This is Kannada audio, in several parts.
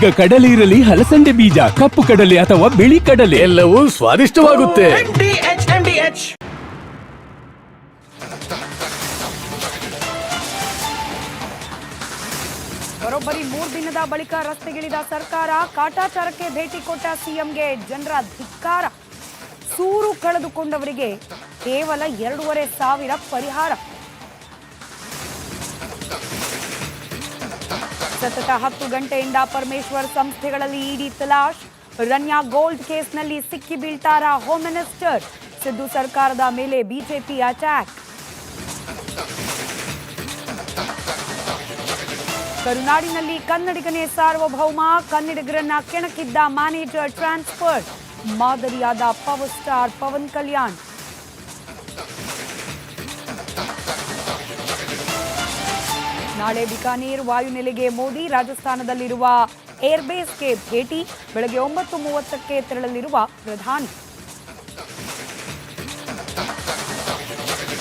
ಈಗ ಕಡಲೆ ಇರಲಿ ಹಲಸಂಡೆ ಬೀಜ ಕಪ್ಪು ಕಡಲೆ ಅಥವಾ ಬಿಳಿ ಕಡಲೆ. ಎಲ್ಲವೂ ಸ್ವಾದಿಷ್ಟವಾಗುತ್ತೆ. ಬರೋಬ್ಬರಿ ಮೂರು ದಿನದ ಬಳಿಕ ರಸ್ತೆಗಿಳಿದ ಸರ್ಕಾರ ಕಾಟಾಚಾರಕ್ಕೆ ಭೇಟಿ ಕೊಟ್ಟ ಸಿಎಂಗೆ ಜನರ ಧಿಕ್ಕಾರ. ಸೂರು ಕಳೆದುಕೊಂಡವರಿಗೆ ಕೇವಲ ಎರಡೂವರೆ ಸಾವಿರ ಪರಿಹಾರ. ಸತತ ಹತ್ತು ಗಂಟೆಯಿಂದ ಪರಮೇಶ್ವರ್ ಸಂಸ್ಥೆಗಳಲ್ಲಿ ಇಡಿ ತಲಾಶ್. ರನ್ಯಾ ಗೋಲ್ಡ್ ಕೇಸ್ನಲ್ಲಿ ಸಿಕ್ಕಿ ಬೀಳ್ತಾರ ಹೋಮ್ ಮಿನಿಸ್ಟರ್ ಸಿದ್ದು ಸರ್ಕಾರದ ಮೇಲೆ ಬಿಜೆಪಿ ಅಟ್ಯಾಕ್ ಕರುನಾಡಿನಲ್ಲಿ ಕನ್ನಡಿಗನೇ ಸಾರ್ವಭೌಮ, ಕನ್ನಡಿಗರನ್ನ ಕೆಣಕಿದ್ದ ಮ್ಯಾನೇಜರ್ ಟ್ರಾನ್ಸ್ಫರ್ ಮಾದರಿಯಾದ ಪವರ್ ಸ್ಟಾರ್ ಪವನ್ ಕಲ್ಯಾಣ್. ನಾಳೆ ಬಿಕಾನೇರ್ ವಾಯುನೆಲೆಗೆ ಮೋದಿ ರಾಜಸ್ಥಾನದಲ್ಲಿರುವ ಏರ್ಬೇಸ್ಗೆ ಭೇಟಿ. ಬೆಳಗ್ಗೆ ಒಂಬತ್ತು ಮೂವತ್ತಕ್ಕೆ ತೆರಳಲಿರುವ ಪ್ರಧಾನಿ.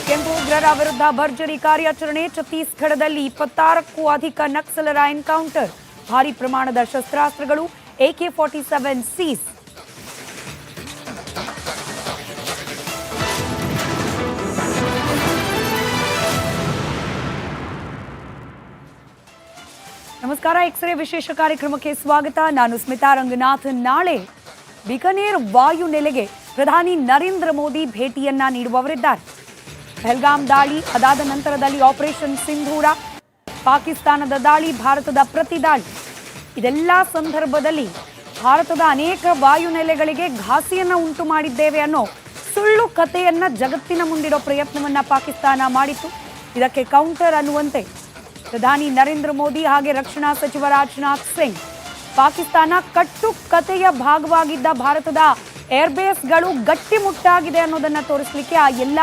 ಕೆಂಪು ಉಗ್ರರ ವಿರುದ್ಧ ಭರ್ಜರಿ ಕಾರ್ಯಾಚರಣೆ. ಛತ್ತೀಸ್ಗಢದಲ್ಲಿ ಇಪ್ಪತ್ತಾರಕ್ಕೂ ಅಧಿಕ ನಕ್ಸಲರ ಎನ್ಕೌಂಟರ್. ಭಾರಿ ಪ್ರಮಾಣದ ಶಸ್ತ್ರಾಸ್ತ್ರಗಳು ಎಕೆ ಫಾರ್ಟಿ ಸೆವೆನ್ ಸೀಸ್. ನಮಸ್ಕಾರ ಎಕ್ಸ್ರೇ ವಿಶೇಷ ಕಾರ್ಯಕ್ರಮಕ್ಕೆ ಸ್ವಾಗತ. ನಾನು ಸ್ಮಿತಾ ರಂಗನಾಥ್. ನಾಳೆ ಬಿಕನೇರ್ ವಾಯು ನೆಲೆಗೆ ಪ್ರಧಾನಿ ನರೇಂದ್ರ ಮೋದಿ ಭೇಟಿಯನ್ನ ನೀಡುವವರಿದ್ದಾರೆ. ಬೆಲ್ಗಾಮ್ ದಾಳಿ ಅದಾದ ನಂತರದಲ್ಲಿ ಆಪರೇಷನ್ ಸಿಂಧೂರ, ಪಾಕಿಸ್ತಾನದ ದಾಳಿ, ಭಾರತದ ಪ್ರತಿ ದಾಳಿ. ಇದೆಲ್ಲ ಸಂದರ್ಭದಲ್ಲಿ ಭಾರತದ ಅನೇಕ ವಾಯುನೆಲೆಗಳಿಗೆ ಘಾಸಿಯನ್ನು ಉಂಟು ಮಾಡಿದ್ದೇವೆ ಅನ್ನೋ ಸುಳ್ಳು ಕಥೆಯನ್ನ ಜಗತ್ತಿನ ಮುಂದಿಡೋ ಪ್ರಯತ್ನವನ್ನ ಪಾಕಿಸ್ತಾನ ಮಾಡಿತ್ತು. ಇದಕ್ಕೆ ಕೌಂಟರ್ ಅನ್ನುವಂತೆ ಪ್ರಧಾನಿ ನರೇಂದ್ರ ಮೋದಿ ಹಾಗೆ ರಕ್ಷಣಾ ಸಚಿವ ರಾಜನಾಥ್ ಸಿಂಗ್. ಪಾಕಿಸ್ತಾನ ಕಟ್ಟು ಕತೆಯ ಭಾಗವಾಗಿದ್ದ ಭಾರತದ ಏರ್ಬೇಸ್ಗಳು ಗಟ್ಟಿಮುಟ್ಟಾಗಿದೆ ಅನ್ನೋದನ್ನ ತೋರಿಸಲಿಕ್ಕೆ ಆ ಎಲ್ಲ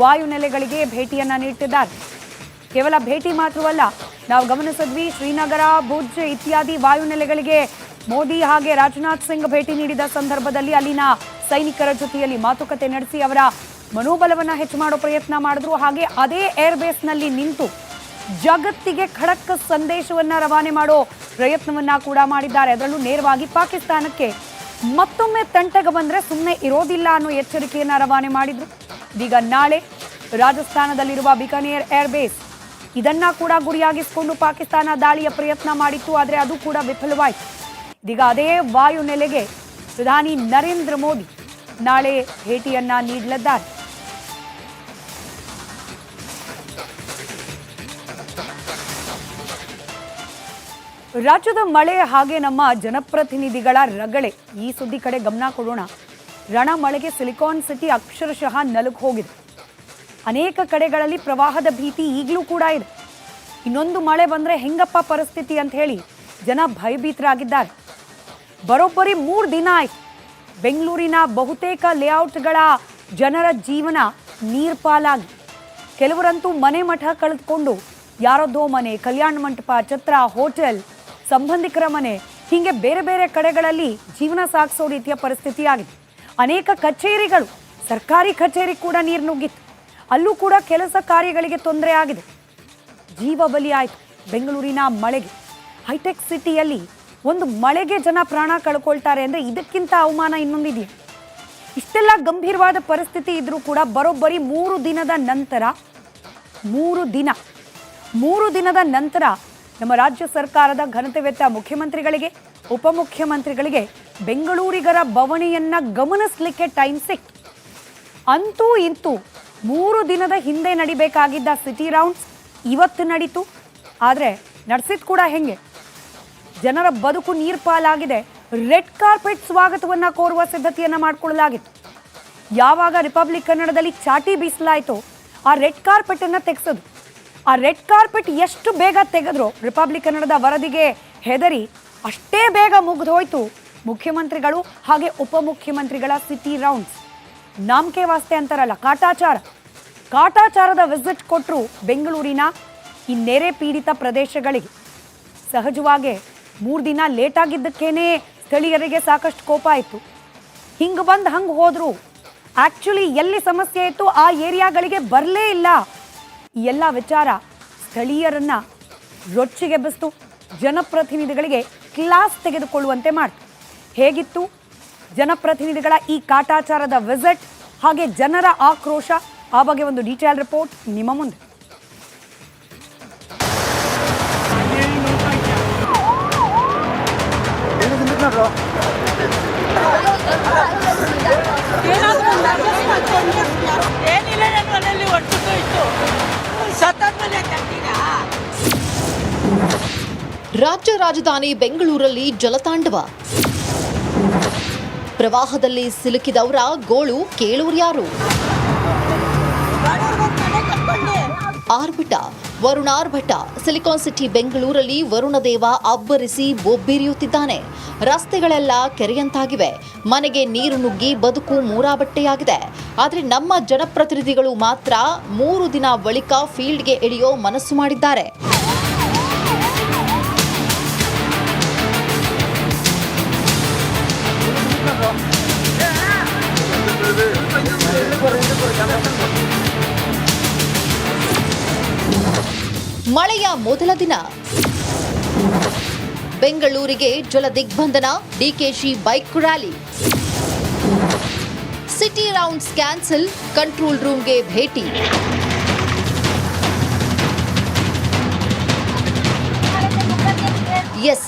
ವಾಯುನೆಲೆಗಳಿಗೆ ಭೇಟಿಯನ್ನು ನೀಡ್ತಿದ್ದಾರೆ. ಕೇವಲ ಭೇಟಿ ಮಾತ್ರವಲ್ಲ, ನಾವು ಗಮನಿಸಿದ್ವಿ ಶ್ರೀನಗರ, ಭುಜ್ ಇತ್ಯಾದಿ ವಾಯುನೆಲೆಗಳಿಗೆ ಮೋದಿ ಹಾಗೆ ರಾಜನಾಥ್ ಸಿಂಗ್ ಭೇಟಿ ನೀಡಿದ ಸಂದರ್ಭದಲ್ಲಿ ಅಲ್ಲಿನ ಸೈನಿಕರ ಜೊತೆಯಲ್ಲಿ ಮಾತುಕತೆ ನಡೆಸಿ ಅವರ ಮನೋಬಲವನ್ನ ಹೆಚ್ಚು ಮಾಡೋ ಪ್ರಯತ್ನ ಮಾಡಿದ್ರು. ಹಾಗೆ ಅದೇ ಏರ್ಬೇಸ್ನಲ್ಲಿ ನಿಂತು ಜಗತ್ತಿಗೆ ಖಡಕ್ ಸಂದೇಶವನ್ನ ರವಾನೆ ಮಾಡೋ ಪ್ರಯತ್ನವನ್ನ ಕೂಡ ಮಾಡಿದ್ದಾರೆ. ಅದರಲ್ಲೂ ನೇರವಾಗಿ ಪಾಕಿಸ್ತಾನಕ್ಕೆ ಮತ್ತೊಮ್ಮೆ ತಂಟೆಗೆ ಬಂದ್ರೆ ಸುಮ್ಮನೆ ಇರೋದಿಲ್ಲ ಅನ್ನೋ ಎಚ್ಚರಿಕೆಯನ್ನ ರವಾನೆ ಮಾಡಿದ್ರು. ಇದೀಗ ನಾಳೆ ರಾಜಸ್ಥಾನದಲ್ಲಿರುವ ಬಿಕಾನೇರ್ ಏರ್ಬೇಸ್ ಇದನ್ನ ಕೂಡ ಗುರಿಯಾಗಿಸಿಕೊಂಡು ಪಾಕಿಸ್ತಾನ ದಾಳಿಯ ಪ್ರಯತ್ನ ಮಾಡಿತ್ತು, ಆದರೆ ಅದು ಕೂಡ ವಿಫಲವಾಯಿತು. ಇದೀಗ ಅದೇ ವಾಯು ನೆಲೆಗೆ ಪ್ರಧಾನಿ ನರೇಂದ್ರ ಮೋದಿ ನಾಳೆ ಭೇಟಿಯನ್ನ ನೀಡಲಿದ್ದಾರೆ. ರಾಜ್ಯದ ಮಳೆ ಹಾಗೆ ನಮ್ಮ ಜನಪ್ರತಿನಿಧಿಗಳ ರಗಳೆ. ಈ ಸುದ್ದಿ ಕಡೆ ಗಮನ ಕೊಡೋಣ. ರಣ ಮಳೆಗೆ ಸಿಲಿಕಾನ್ ಸಿಟಿ ಅಕ್ಷರಶಃ ನಲುಕ್ ಹೋಗಿದೆ. ಅನೇಕ ಕಡೆಗಳಲ್ಲಿ ಪ್ರವಾಹದ ಭೀತಿ ಈಗಲೂ ಕೂಡ ಇದೆ. ಇನ್ನೊಂದು ಮಳೆ ಬಂದರೆ ಹೆಂಗಪ್ಪ ಪರಿಸ್ಥಿತಿ ಅಂತ ಹೇಳಿ ಜನ ಭಯಭೀತರಾಗಿದ್ದಾರೆ. ಬರೋಬ್ಬರಿ ಮೂರು ದಿನ ಆಯ್ತು. ಬೆಂಗಳೂರಿನ ಬಹುತೇಕ ಲೇಔಟ್ಗಳ ಜನರ ಜೀವನ ನೀರ್ಪಾಲಾಗಿ. ಕೆಲವರಂತೂ ಮನೆ ಮಠ ಕಳೆದುಕೊಂಡು, ಯಾರದ್ದೋ ಮನೆ, ಕಲ್ಯಾಣ ಮಂಟಪ, ಛತ್ರ, ಹೋಟೆಲ್ ಸಂಬಂಧಿಕರ ಮನೆ. ಹೀಗೆ ಬೇರೆ ಬೇರೆ ಕಡೆಗಳಲ್ಲಿ ಜೀವನ ಸಾಗಿಸೋ ರೀತಿಯ ಪರಿಸ್ಥಿತಿ ಆಗಿದೆ ಅನೇಕ ಕಚೇರಿಗಳು, ಸರ್ಕಾರಿ ಕಚೇರಿ ಕೂಡ ನೀರು ನುಗ್ಗಿತ್ತು. ಅಲ್ಲೂ ಕೂಡ ಕೆಲಸ ಕಾರ್ಯಗಳಿಗೆ ತೊಂದರೆ ಆಗಿದೆ. ಜೀವ ಬಲಿ ಆಯಿತು ಬೆಂಗಳೂರಿನ ಮಳೆಗೆ. ಹೈಟೆಕ್ ಸಿಟಿಯಲ್ಲಿ ಒಂದು ಮಳೆಗೆ ಜನ ಪ್ರಾಣ ಕಳ್ಕೊಳ್ತಾರೆ ಅಂದರೆ ಇದಕ್ಕಿಂತ ಅವಮಾನ ಇನ್ನೊಂದಿದೆಯಾ? ಇಷ್ಟೆಲ್ಲ ಗಂಭೀರವಾದ ಪರಿಸ್ಥಿತಿ ಇದ್ದರೂ ಕೂಡ ಬರೋಬ್ಬರಿ ಮೂರು ದಿನದ ನಂತರ, ಮೂರು ದಿನ, ಮೂರು ದಿನದ ನಂತರ ನಮ್ಮ ರಾಜ್ಯ ಸರ್ಕಾರದ ಘನತೆವೆತ್ತ ಮುಖ್ಯಮಂತ್ರಿಗಳಿಗೆ, ಉಪಮುಖ್ಯಮಂತ್ರಿಗಳಿಗೆ ಬೆಂಗಳೂರಿಗರ ಬವಣೆಯನ್ನ ಗಮನಿಸಲಿಕ್ಕೆ ಟೈಮ್ ಸಿಕ್ ಅಂತೂ ಇಂತೂ ಮೂರು ದಿನದ ಹಿಂದೆ ನಡಿಬೇಕಾಗಿದ್ದ ಸಿಟಿ ರೌಂಡ್ಸ್ ಇವತ್ತು ನಡೀತು. ಆದರೆ ನಡೆಸಿದ್ ಕೂಡ ಹೆಂಗೆ? ಜನರ ಬದುಕು ನೀರ್ಪಾಲಾಗಿದೆ. ರೆಡ್ ಕಾರ್ಪೆಟ್ ಸ್ವಾಗತವನ್ನ ಕೋರುವ ಸಿದ್ಧತೆಯನ್ನು ಮಾಡಿಕೊಳ್ಳಲಾಗಿತ್ತು. ಯಾವಾಗ ರಿಪಬ್ಲಿಕ್ ಕನ್ನಡದಲ್ಲಿ ಚಾಟಿ ಬೀಸಲಾಯಿತು, ಆ ರೆಡ್ ಕಾರ್ಪೆಟ್ ಅನ್ನ ತೆಗೆಸೋದು. ಆ ರೆಡ್ ಕಾರ್ಪೆಟ್ ಎಷ್ಟು ಬೇಗ ತೆಗೆದ್ರು ರಿಪಬ್ಲಿಕ್ ಕನ್ನಡದ ವರದಿಗೆ ಹೆದರಿ ಅಷ್ಟೇ ಬೇಗ ಮುಗಿದು ಹೋಯಿತು. ಮುಖ್ಯಮಂತ್ರಿಗಳು ಹಾಗೆ ಉಪಮುಖ್ಯಮಂತ್ರಿಗಳ ಸಿಟಿ ರೌಂಡ್ಸ್ ನಾಮಕೆ ವಾಸ್ತೆ ಅಂತಾರಲ್ಲ, ಕಾಟಾಚಾರ. ಕಾಟಾಚಾರದ ವಿಸಿಟ್ ಕೊಟ್ಟರು ಬೆಂಗಳೂರಿನ ಈ ನೆರೆ ಪೀಡಿತ ಪ್ರದೇಶಗಳಿಗೆ. ಸಹಜವಾಗಿ ಮೂರು ದಿನ ಲೇಟ್ ಆಗಿದ್ದಕ್ಕೇನೆ ಸ್ಥಳೀಯರಿಗೆ ಸಾಕಷ್ಟು ಕೋಪ ಆಯಿತು. ಹಿಂಗೆ ಬಂದು ಹಂಗೆ ಹೋದ್ರು. ಆ್ಯಕ್ಚುಲಿ ಎಲ್ಲಿ ಸಮಸ್ಯೆ ಇತ್ತು ಆ ಏರಿಯಾಗಳಿಗೆ ಬರಲೇ ಇಲ್ಲ. ಈ ಎಲ್ಲ ವಿಚಾರ ಸ್ಥಳೀಯರನ್ನ ರೊಚ್ಚಿಗೆಬ್ಬಿಸ್ತು ಜನಪ್ರತಿನಿಧಿಗಳಿಗೆ ಕ್ಲಾಸ್ ತೆಗೆದುಕೊಳ್ಳುವಂತೆ ಮಾಡ್ತು. ಹೇಗಿತ್ತು? ಜನಪ್ರತಿನಿಧಿಗಳ ಈ ಕಾಟಾಚಾರದ ವಿಸಿಟ್ ಹಾಗೆ ಜನರ ಆಕ್ರೋಶ ಆ ಬಗ್ಗೆ ಒಂದು ಡೀಟೇಲ್ ರಿಪೋರ್ಟ್ ನಿಮ್ಮ ಮುಂದೆ. ಏನಿಲ್ಲ ರಾಜ್ಯ ರಾಜಧಾನಿ ಬೆಂಗಳೂರಲ್ಲಿ ಜಲತಾಂಡವ. ಪ್ರವಾಹದಲ್ಲಿ ಸಿಲುಕಿದವರ ಗೋಳು ಕೇಳೋರ್ಯಾರು ಯಾರು? ಆರ್ಭಟ, ವರುಣಾರ್ಭಟ. ಸಿಲಿಕಾನ್ ಸಿಟಿ ಬೆಂಗಳೂರಲ್ಲಿ ವರುಣದೇವ ಅಬ್ಬರಿಸಿ ಬೊಬ್ಬಿರಿಯುತ್ತಿದ್ದಾನೆ. ರಸ್ತೆಗಳೆಲ್ಲ ಕೆರೆಯಂತಾಗಿವೆ. ಮನೆಗೆ ನೀರು ನುಗ್ಗಿ ಬದುಕು ಮೂರಾಬಟ್ಟೆಯಾಗಿದೆ. ಆದರೆ ನಮ್ಮ ಜನಪ್ರತಿನಿಧಿಗಳು ಮಾತ್ರ ಮೂರು ದಿನ ಬಳಿಕ ಫೀಲ್ಡ್ಗೆ ಇಳಿಯೋ ಮನಸ್ಸು ಮಾಡಿದ್ದಾರೆ. ಮಳೆಯ ಮೊದಲ ದಿನ. ಬೆಂಗಳೂರಿಗೆ ಜಲ ದಿಗ್ಬಂಧನ, DKShi bike rally. City rounds cancel, control ರೂಮ್ಗೆ ಭೇಟಿ. ಎಸ್,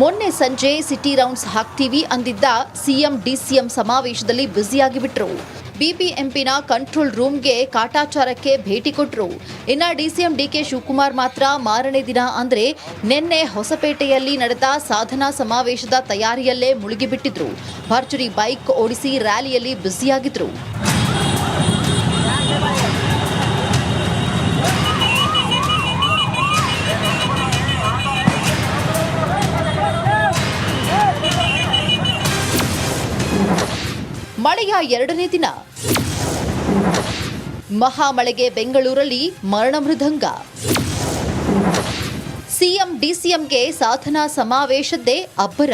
ಮೊನ್ನೆ ಸಂಜೆ ಸಿಟಿ ರೌಂಡ್ಸ್ ಹಾಕ್ತೀವಿ ಅಂದಿದ್ದ ಸಿಎಂ, ಡಿಸಿಎಂ ಸಮಾವೇಶದಲ್ಲಿ ಬ್ಯುಸಿಯಾಗಿ ಬಿಟ್ರು ಬಿಬಿಎಂಪಿನ ಕಂಟ್ರೋಲ್ ರೂಮ್ಗೆ ಕಾಟಾಚಾರಕ್ಕೆ ಭೇಟಿ ಕೊಟ್ಟರು ಇನ್ನ ಡಿಸಿಎಂ ಡಿಕೆ ಶಿವಕುಮಾರ್ ಮಾತ್ರ ಮಾರನೇ ದಿನ ಅಂದ್ರೆ ನಿನ್ನೆ ಹೊಸಪೇಟೆಯಲ್ಲಿ ನಡೆದ ಸಾಧನಾ ಸಮಾವೇಶದ ತಯಾರಿಯಲ್ಲೇ ಮುಳುಗಿಬಿಟ್ಟಿದ್ರು. ಭರ್ಜರಿ ಬೈಕ್ ಓಡಿಸಿ ರ್ಯಾಲಿಯಲ್ಲಿ ಬ್ಯುಸಿಯಾಗಿದ್ರು. ಮಳೆಯ ಎರಡನೇ ದಿನ. ಮಹಾಮಳೆಗೆ ಬೆಂಗಳೂರಲ್ಲಿ ಮರಣ ಮೃದಂಗ. ಸಿಎಂ, ಡಿಸಿಎಂಗೆ ಸಾಧನಾ ಸಮಾವೇಶದ್ದೇ ಅಬ್ಬರ.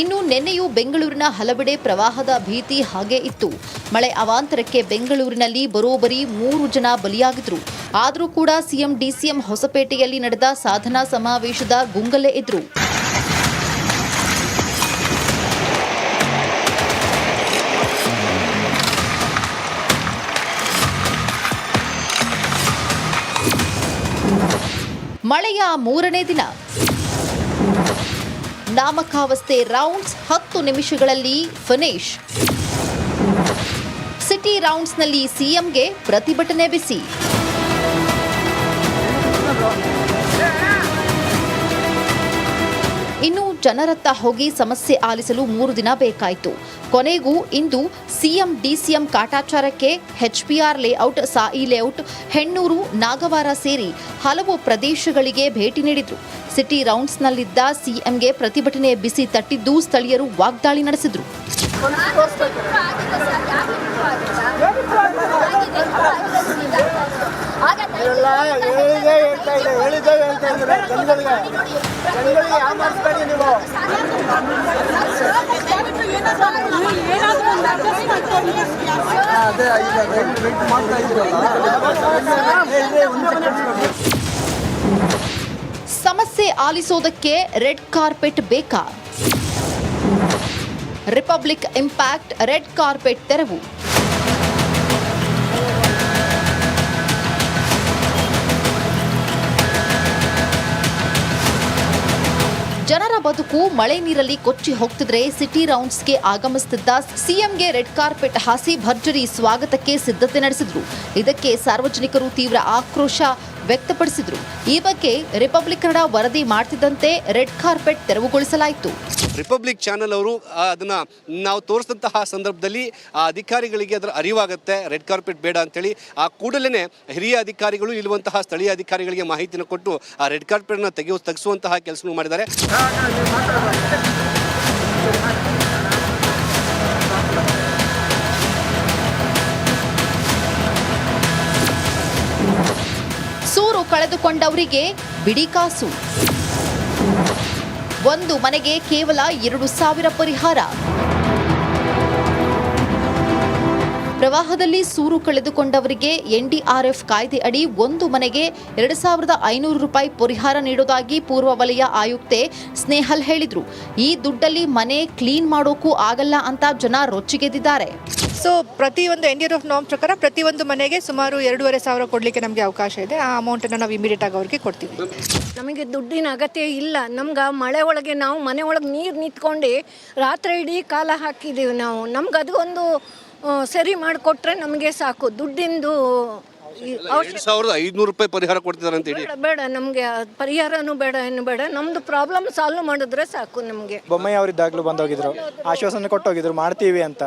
ಇನ್ನು ನಿನ್ನೆಯೂ ಬೆಂಗಳೂರಿನ ಹಲವೆಡೆ ಪ್ರವಾಹದ ಭೀತಿ ಹಾಗೆ ಇತ್ತು. ಮಳೆ ಅವಾಂತರಕ್ಕೆ ಬೆಂಗಳೂರಿನಲ್ಲಿ ಬರೋಬ್ಬರಿ ಮೂರು ಜನ ಬಲಿಯಾಗಿದ್ರು. ಆದರೂ ಕೂಡ ಸಿಎಂ, ಡಿಸಿಎಂ ಹೊಸಪೇಟೆಯಲ್ಲಿ ನಡೆದ ಸಾಧನಾ ಸಮಾವೇಶದ ಗುಂಗಲೆ ಇದ್ರು ಮಳೆಯ ಮೂರನೇ ದಿನ. ನಾಮಕಾವಸ್ಥೆ ರೌಂಡ್ಸ್ ಹತ್ತು ನಿಮಿಷಗಳಲ್ಲಿ ಫಿನಿಶ್. ಸಿಟಿ ರೌಂಡ್ಸ್ನಲ್ಲಿ ಸಿಎಂಗೆ ಪ್ರತಿಭಟನೆ ಬಿಸಿ. ಜನರತ್ತ ಹೋಗಿ ಸಮಸ್ಯೆ ಆಲಿಸಲು ಮೂರು ದಿನ ಬೇಕಾಯಿತು. ಕೊನೆಗೂ ಇಂದು ಸಿಎಂ, ಡಿಸಿಎಂ ಕಾಟಾಚಾರಕ್ಕೆ HPR layout, Sai layout, Hennur, Nagawara ಸೇರಿ ಹಲವು ಪ್ರದೇಶಗಳಿಗೆ ಭೇಟಿ ನೀಡಿದ್ರು. ಸಿಟಿ ರೌಂಡ್ಸ್ನಲ್ಲಿದ್ದ ಸಿಎಂಗೆ ಪ್ರತಿಭಟನೆ ಬಿಸಿ ತಟ್ಟಿದ್ದು ಸ್ಥಳೀಯರು ವಾಗ್ದಾಳಿ ನಡೆಸಿದ್ರು. ಹೇಳಿದೆ. ಹೇಳ್ತಾ ಇದೆ ಹೇಳಿದೆ ಹೇಳ್ತಾ ಇದ್ದಾರೆ ಜನಗಳಿಗೆ ಜನಗಳಿಗೆ ಯಾಮಾರಿಸ್ಬೇಡಿ ನೀವು ಏನಾದ್ರೂ ಒಂದು ಅಡ್ಜಸ್ಟ್ ಮಾಡ್ಕೊಂಡು ಅದೇ ಈಗ ವೆಯ್ಟ್ ಮಾಡ್ತಾ ಸಮಸ್ಯೆ ಆಲಿಸೋದಕ್ಕೆ ರೆಡ್ ಕಾರ್ಪೆಟ್ ಬೇಕಾ? ರಿಪಬ್ಲಿಕ್ ಇಂಪ್ಯಾಕ್ಟ್, ರೆಡ್ ಕಾರ್ಪೆಟ್ ತೆರವು. ಜನರ ಬದುಕು ಮಳೆ ನೀರಲ್ಲಿ ಕೊಚ್ಚಿ ಹೋಗ್ತಿದ್ರೆ ಸಿಟಿ ರೌಂಡ್ಸ್ಗೆ ಆಗಮಿಸುತ್ತಿದ್ದ ಸಿಎಂಗೆ ರೆಡ್ ಕಾರ್ಪೆಟ್ ಹಾಸಿ ಭರ್ಜರಿ ಸ್ವಾಗತಕ್ಕೆ ಸಿದ್ಧತೆ ನಡೆಸಿದ್ರು. ಇದಕ್ಕೆ ಸಾರ್ವಜನಿಕರು ತೀವ್ರ ಆಕ್ರೋಶ ವ್ಯಕ್ತಪಡಿಸಿದ್ರು. ಈ ಬಗ್ಗೆ ರಿಪಬ್ಲಿಕ್ ಕನ್ನಡ ವರದಿ ಮಾಡ್ತಿದ್ದಂತೆ ರೆಡ್ ಕಾರ್ಪೆಟ್ ತೆರವುಗೊಳಿಸಲಾಯಿತು. ರಿಪಬ್ಲಿಕ್ ಚಾನೆಲ್ ಅವರು ಅದನ್ನ ನಾವು ತೋರಿಸಿದಂತಹ ಸಂದರ್ಭದಲ್ಲಿ, ಆ, ಅಧಿಕಾರಿಗಳಿಗೆ ಅದರ ಅರಿವಾಗುತ್ತೆ. ರೆಡ್ ಕಾರ್ಪೆಟ್ ಬೇಡ ಅಂತೇಳಿ. ಆ ಕೂಡಲೇ ಹಿರಿಯ ಅಧಿಕಾರಿಗಳು ಇರುವಂತಹ ಸ್ಥಳೀಯ ಅಧಿಕಾರಿಗಳಿಗೆ ಮಾಹಿತಿಯನ್ನು ಕೊಟ್ಟು, ಆ, ರೆಡ್ ಕಾರ್ಪೆಟ್ನ ತೆಗೆಯು ತೆಗೆಸುವಂತಹ ಕೆಲಸ ಮಾಡಿದ್ದಾರೆ. ಕಳೆದುಕೊಂಡವರಿಗೆ ಬಿಡಿ ಕಾಸು. ಒಂದು ಮನೆಗೆ ಕೇವಲ ಎರಡು ಸಾವಿರ ಪರಿಹಾರ. ಪ್ರವಾಹದಲ್ಲಿ ಸೂರು ಕಳೆದುಕೊಂಡವರಿಗೆ ಎನ್ಡಿಆರ್ಎಫ್ ಕಾಯ್ದೆ ಅಡಿ ಒಂದು ಮನೆಗೆ ಎರಡು ಸಾವಿರದ ಐನೂರು ರೂಪಾಯಿ ಪರಿಹಾರ ನೀಡೋದಾಗಿ ಪೂರ್ವ ವಲಯ ಆಯುಕ್ತೆ ಸ್ನೇಹಲ್ ಹೇಳಿದ್ರು. ಈ ದುಡ್ಡಲ್ಲಿ ಮನೆ ಕ್ಲೀನ್ ಮಾಡೋಕ್ಕೂ ಆಗಲ್ಲ ಅಂತ ಜನ ರೊಚ್ಚಿಗೆದ್ದಿದ್ದಾರೆ. ಸೊ ಪ್ರತಿಯೊಂದು ಎನ್ ಡಿ ಆರ್ ಎಫ್ ನಾಮ್ ಪ್ರಕಾರ ಪ್ರತಿಯೊಂದು ಮನೆಗೆ ಸುಮಾರು ಎರಡೂವರೆ ಸಾವಿರ ಕೊಡಲಿಕ್ಕೆ ನಮಗೆ ಅವಕಾಶ ಇದೆ. ಆ ಅಮೌಂಟನ್ನು ನಾವು ಇಮಿಡಿಯೇಟ್ ಆಗಿ ಅವ್ರಿಗೆ ಕೊಡ್ತೀವಿ. ನಮಗೆ ದುಡ್ಡಿನ ಅಗತ್ಯ ಇಲ್ಲ. ನಮ್ಗೆ ಮಳೆ ಒಳಗೆ ನಾವು ಮನೆ ಒಳಗೆ ನೀರು ನಿಂತ್ಕೊಂಡು ರಾತ್ರಿ ಇಡೀ ಕಾಲ ಹಾಕಿದ್ದೀವಿ ನಾವು. ನಮ್ಗೆ ಅದು ಒಂದು ಸರಿ ಮಾಡಿಕೊಟ್ರೆ ನಮಗೆ ಸಾಕು. ದುಡ್ಡಿಂದು ಎರಡು ಸಾವಿರದ ಐದುನೂರು ರೂಪಾಯಿ ಪರಿಹಾರ ಕೊಡ್ತಿದ್ದಾರೆ ಅಂತ ಹೇಳಿ. ಬೇಡ ಬೇಡ ನಮಗೆ ಪರಿಹಾರನೂ ಬೇಡ ಏನು ಬೇಡ. ನಮ್ದು ಪ್ರಾಬ್ಲಮ್ ಸಾಲ್ವ್ ಮಾಡಿದ್ರೆ ಸಾಕು ನಮಗೆ. ಬೊಮ್ಮಾಯಿ ಅವರಿದ್ದಾಗಲೂ ಬಂದೋಗಿದ್ರು. ಆಶ್ವಾಸನೆ ಕೊಟ್ಟೋಗಿದ್ರು. ಮಾಡ್ತೀವಿ ಅಂತ.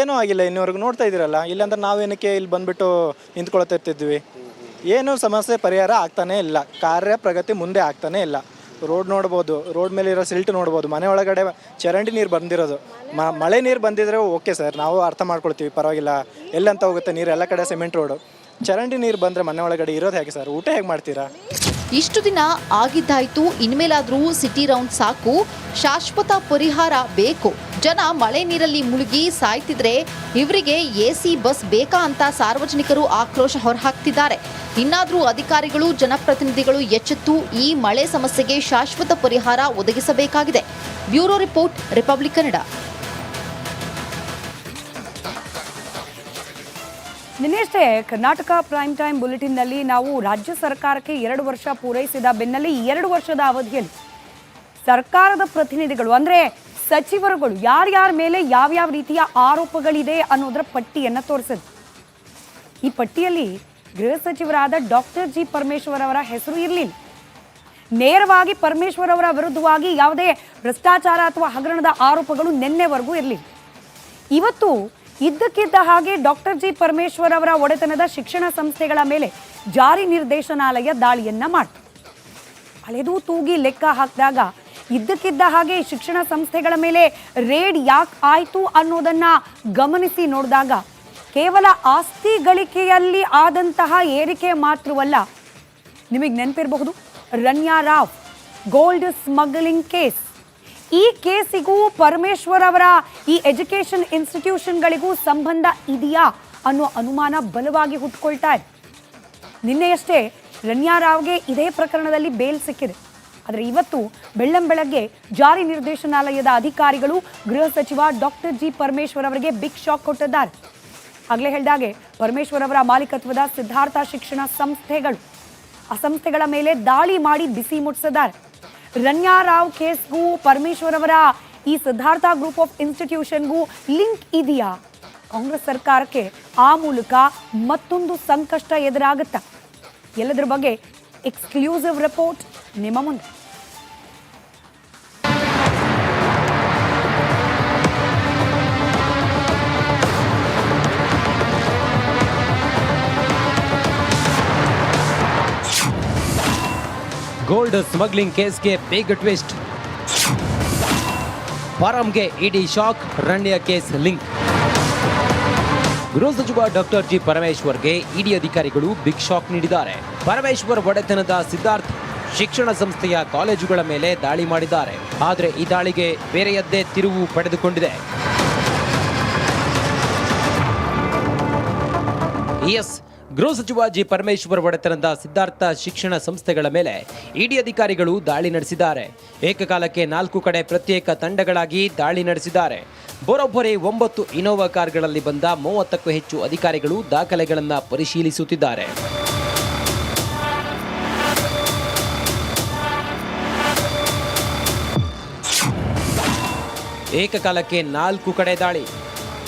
ಏನೂ ಆಗಿಲ್ಲ ಇನ್ನೂವರೆಗೂ ನೋಡ್ತಾ ಇದ್ದೀರಲ್ಲ? ಇಲ್ಲಾಂದ್ರೆ ನಾವೇನಕ್ಕೆ ಇಲ್ಲಿ ಬಂದ್ಬಿಟ್ಟು ನಿಂತ್ಕೊಳ್ತಾ ಇರ್ತಿದ್ವಿ? ಏನೂ ಸಮಸ್ಯೆ ಪರಿಹಾರ ಆಗ್ತಾನೇ ಇಲ್ಲ. ಕಾರ್ಯ ಪ್ರಗತಿ ಮುಂದೆ ಆಗ್ತಾನೇ ಇಲ್ಲ. ರೋಡ್ ನೋಡ್ಬೋದು. ರೋಡ್ ಮೇಲೆ ಇರೋ ಸಿಲ್ಟ್ ನೋಡ್ಬೋದು. ಮನೆ ಒಳಗಡೆ ಚರಂಡಿ ನೀರು ಬಂದಿರೋದು. ಮ ಮಳೆ ನೀರು ಬಂದಿದ್ರೆ ಓಕೆ ಸರ್ ನಾವು ಅರ್ಥ ಮಾಡ್ಕೊಳ್ತೀವಿ. ಪರವಾಗಿಲ್ಲ. ಎಲ್ಲಂತ ಹೋಗುತ್ತೆ? ನೀರು ಎಲ್ಲ ಕಡೆ ಸಿಮೆಂಟ್ ರೋಡು ಚರಂಡಿ ನೀರು ಬಂದ್ರೆ ಮನೆ ಒಳಗಡೆ ಇರೋದು ಹೇಗೆ ಸರ್? ಊಟ ಹೇಗೆ ಮಾಡ್ತೀರಾ? ಇಷ್ಟು ದಿನ ಆಗಿದ್ದಾಯ್ತು, ಇನ್ಮೇಲಾದ್ರೂ ಸಿಟಿ ರೌಂಡ್ ಸಾಕು. ಶಾಶ್ವತ ಪರಿಹಾರ ಬೇಕು. ಜನ ಮಳೆ ನೀರಲ್ಲಿ ಮುಳುಗಿ ಸಾಯ್ತಿದ್ರೆ ಇವರಿಗೆ ಎಸಿ ಬಸ್ ಬೇಕಾ ಅಂತ ಸಾರ್ವಜನಿಕರು ಆಕ್ರೋಶ ಹೊರಹಾಕ್ತಿದ್ದಾರೆ. ಇನ್ನಾದರೂ ಅಧಿಕಾರಿಗಳು, ಜನಪ್ರತಿನಿಧಿಗಳು ಎಚ್ಚೆತ್ತು ಈ ಮಳೆ ಸಮಸ್ಯೆಗೆ ಶಾಶ್ವತ ಪರಿಹಾರ ಒದಗಿಸಬೇಕಾಗಿದೆ. Bureau report, republic Kannada. ನಿನ್ನೆಯಷ್ಟೇ ಕರ್ನಾಟಕ ಪ್ರೈಮ್ ಟೈಮ್ ಬುಲೆಟಿನ್ನಲ್ಲಿ ನಾವು ರಾಜ್ಯ ಸರ್ಕಾರಕ್ಕೆ ಎರಡು ವರ್ಷ ಪೂರೈಸಿದ ಬೆನ್ನಲ್ಲೇ ಎರಡು ವರ್ಷದ ಅವಧಿಯಲ್ಲಿ ಸರ್ಕಾರದ ಪ್ರತಿನಿಧಿಗಳು, ಅಂದರೆ ಸಚಿವರುಗಳು, ಯಾರ್ಯಾರ ಮೇಲೆ ಯಾವ್ಯಾವ ರೀತಿಯ ಆರೋಪಗಳಿದೆ ಅನ್ನೋದರ ಪಟ್ಟಿಯನ್ನು ತೋರಿಸಿದ್ರು. ಈ ಪಟ್ಟಿಯಲ್ಲಿ ಗೃಹ ಸಚಿವರಾದ ಡಾಕ್ಟರ್ ಜಿ ಪರಮೇಶ್ವರ್ ಅವರ ಹೆಸರು ಇರಲಿಲ್ಲ. ನೇರವಾಗಿ ಪರಮೇಶ್ವರ್ ಅವರ ವಿರುದ್ಧವಾಗಿ ಯಾವುದೇ ಭ್ರಷ್ಟಾಚಾರ ಅಥವಾ ಹಗರಣದ ಆರೋಪಗಳು ನಿನ್ನೆವರೆಗೂ ಇರಲಿಲ್ಲ. ಇವತ್ತು ಇದ್ದಕ್ಕಿದ್ದ ಹಾಗೆ ಡಾಕ್ಟರ್ ಜಿ ಪರಮೇಶ್ವರ್ ಅವರ ಒಡೆತನದ ಶಿಕ್ಷಣ ಸಂಸ್ಥೆಗಳ ಮೇಲೆ ಜಾರಿ ನಿರ್ದೇಶನಾಲಯ ದಾಳಿಯನ್ನ ಮಾಡಿತು. ಅಳೆದು ತೂಗಿ ಲೆಕ್ಕ ಹಾಕಿದಾಗ ಇದ್ದಕ್ಕಿದ್ದ ಹಾಗೆ ಶಿಕ್ಷಣ ಸಂಸ್ಥೆಗಳ ಮೇಲೆ ರೇಡ್ ಯಾಕೆ ಆಯಿತು ಅನ್ನೋದನ್ನ ಗಮನಿಸಿ ನೋಡಿದಾಗ ಕೇವಲ ಆಸ್ತಿ ಗಳಿಕೆಯಲ್ಲಿ ಆದಂತಹ ಏರಿಕೆ ಮಾತ್ರವಲ್ಲ, ನಿಮಗೆ ನೆನಪಿರಬಹುದು, Ranya Rao gold smuggling case. ಈ ಕೇಸಿಗೂ ಪರಮೇಶ್ವರ್ ಅವರ ಈ ಎಜುಕೇಷನ್ ಇನ್ಸ್ಟಿಟ್ಯೂಷನ್ಗಳಿಗೂ ಸಂಬಂಧ ಇದೆಯಾ ಅನ್ನೋ ಅನುಮಾನ ಬಲವಾಗಿ ಹುಟ್ಕೊಳ್ತಾ ಇದೆ. ನಿನ್ನೆಯಷ್ಟೇ ರಣ್ಯಾ ರಾವ್ಗೆ ಇದೇ ಪ್ರಕರಣದಲ್ಲಿ ಬೇಲ್ ಸಿಕ್ಕಿದೆ. ಆದರೆ ಇವತ್ತು ಬೆಳ್ಳಂಬೆಳಗ್ಗೆ ಜಾರಿ ನಿರ್ದೇಶನಾಲಯದ ಅಧಿಕಾರಿಗಳು ಗೃಹ ಸಚಿವ ಡಾಕ್ಟರ್ ಜಿ ಪರಮೇಶ್ವರ್ ಅವರಿಗೆ ಬಿಗ್ ಶಾಕ್ ಕೊಟ್ಟಿದ್ದಾರೆ. ಆಗಲೇ ಹೇಳಿದಾಗೆ ಪರಮೇಶ್ವರ್ ಅವರ ಮಾಲೀಕತ್ವದ ಸಿದ್ಧಾರ್ಥ ಶಿಕ್ಷಣ ಸಂಸ್ಥೆಗಳು. ಆ ಸಂಸ್ಥೆಗಳ ಮೇಲೆ ದಾಳಿ ಮಾಡಿ ಬಿಸಿ ಮುಟ್ಟಿಸಿದ್ದಾರೆ ರನ್ಯಾ ರಾವ್ ಕೇಸ್ಗೂ ಪರಮೇಶ್ವರ್ ಅವರ ಈ ಸಿದ್ಧಾರ್ಥ ಗ್ರೂಪ್ ಆಫ್ ಇನ್ಸ್ಟಿಟ್ಯೂಷನ್ಗೂ ಲಿಂಕ್ ಇದೆಯಾ? ಕಾಂಗ್ರೆಸ್ ಸರ್ಕಾರಕ್ಕೆ ಆ ಮೂಲಕ ಮತ್ತೊಂದು ಸಂಕಷ್ಟ ಎದುರಾಗುತ್ತಾ? ಎಲ್ಲದರ ಬಗ್ಗೆ ಎಕ್ಸ್ಕ್ಲೂಸಿವ್ ರಿಪೋರ್ಟ್ ನಿಮ್ಮ ಮುಂದೆ. ಗೋಲ್ಡ್ ಸ್ಮಗ್ಲಿಂಗ್ ಕೇಸ್ಗೆ big twist ಫಾರಂಗೆ ED shock, Ranya case link. ಗೃಹ ಸಚಿವ ಡಾಕ್ಟರ್ ಜಿ ಪರಮೇಶ್ವರ್ಗೆ ಇಡಿ ಅಧಿಕಾರಿಗಳು ಬಿಗ್ ಶಾಕ್ ನೀಡಿದ್ದಾರೆ. ಪರಮೇಶ್ವರ್ ಒಡೆತನದ ಸಿದ್ಧಾರ್ಥ್ ಶಿಕ್ಷಣ ಸಂಸ್ಥೆಯ ಕಾಲೇಜುಗಳ ಮೇಲೆ ದಾಳಿ ಮಾಡಿದ್ದಾರೆ. ಆದರೆ ಈ ದಾಳಿಗೆ ಬೇರೆಯದ್ದೇ ತಿರುವು ಪಡೆದುಕೊಂಡಿದೆ. ಎಸ್ ಗೃಹ ಸಚಿವ ಜಿ ಪರಮೇಶ್ವರ್ ಒಡೆತನದ ಸಿದ್ಧಾರ್ಥ ಶಿಕ್ಷಣ ಸಂಸ್ಥೆಗಳ ಮೇಲೆ ಇಡಿ ಅಧಿಕಾರಿಗಳು ದಾಳಿ ನಡೆಸಿದ್ದಾರೆ. ಏಕಕಾಲಕ್ಕೆ ನಾಲ್ಕು ಕಡೆ ಪ್ರತ್ಯೇಕ ತಂಡಗಳಾಗಿ ದಾಳಿ ನಡೆಸಿದ್ದಾರೆ. ಬರೋಬ್ಬರಿ ಒಂಬತ್ತು ಇನೋವಾ ಕಾರ್ಗಳಲ್ಲಿ ಬಂದ ಮೂವತ್ತಕ್ಕೂ ಹೆಚ್ಚು ಅಧಿಕಾರಿಗಳು ದಾಖಲೆಗಳನ್ನು ಪರಿಶೀಲಿಸುತ್ತಿದ್ದಾರೆ. ಏಕಕಾಲಕ್ಕೆ ನಾಲ್ಕು ಕಡೆ ದಾಳಿ.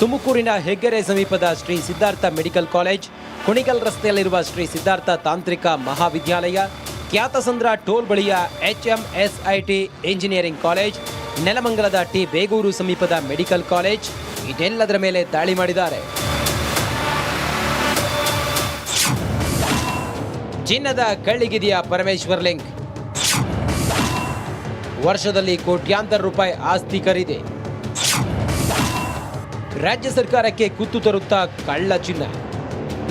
ತುಮಕೂರಿನ ಹೆಗ್ಗೆರೆ ಸಮೀಪದ ಶ್ರೀ ಸಿದ್ಧಾರ್ಥ ಮೆಡಿಕಲ್ ಕಾಲೇಜ್ ಕುಣಿಗಲ್ ರಸ್ತೆಯಲ್ಲಿರುವ ಶ್ರೀ ಸಿದ್ಧಾರ್ಥ ತಾಂತ್ರಿಕ ಮಹಾವಿದ್ಯಾಲಯ, ಖ್ಯಾತಸಂದ್ರ ಟೋಲ್ ಬಳಿಯ H M S I T engineering college, ನೆಲಮಂಗಲದ T Begur ಸಮೀಪದ ಮೆಡಿಕಲ್ ಕಾಲೇಜ್ ಇದೆಲ್ಲದರ ಮೇಲೆ ದಾಳಿ ಮಾಡಿದ್ದಾರೆ. ಚಿನ್ನದ ಕಳ್ಳಿಗಿದೆಯ ಪರಮೇಶ್ವರ್ ಲಿಂಕ್ ವರ್ಷದಲ್ಲಿ ಕೋಟ್ಯಾಂತರ ರೂಪಾಯಿ ಆಸ್ತಿ ಖರೀದಿ. ರಾಜ್ಯ ಸರ್ಕಾರಕ್ಕೆ ಕುತ್ತು ತರುತ್ತಾ ಕಳ್ಳ ಚಿನ್ನ.